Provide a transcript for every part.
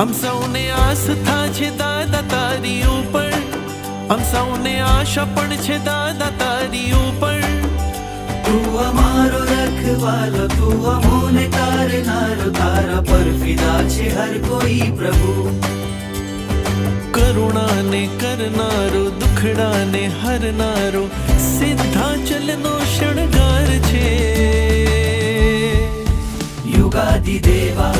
આમ સૌને આસ્થા છે દાદા તારી ઉપર. આમ સૌને આશા પણ છે દાદા તારી ઉપર. તું અમારો રખવાલો તું અમોને તારનારો તારા પર ફિદા છે હર કોઈ પ્રભુ. કરુણાને કરનારો દુખડાને હરનારો સિદ્ધાચલનો શણગાર છે. યુગાદિ દેવા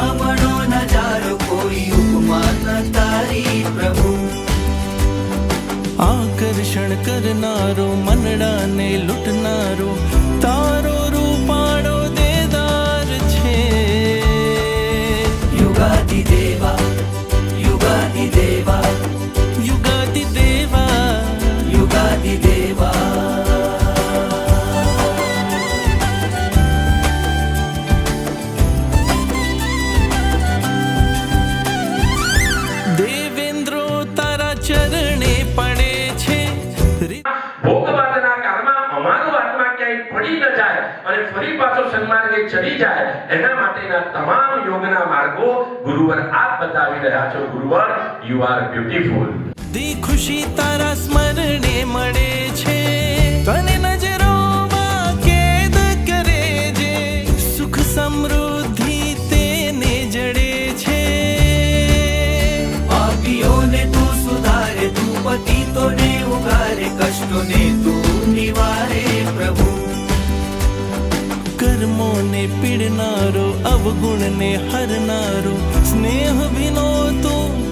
તું નજારો કોઈ ઉપમા તારી પ્રભુ આકર્ષણ કરનારો મનડાને લૂંટનારો તારો રૂપાળો ભોગવાદના કાળમાં અમારું આત્મા ક્યાંય પડી ન જાય અને ફરી પાછો સન્માર્ગે ચડી જાય. એના માટેના તમામ યોગના માર્ગો ગુરુવર આપ બતાવી રહ્યા છો. ગુરુવર યુ આર બ્યુટીફુલ દી ખુશી તારા સ્મરણે મળે છે. ગુનાનોને તું નિવારે પ્રભુ. કર્મોને પીડનારો અવગુણને હરનારો સ્નેહ વિનો તું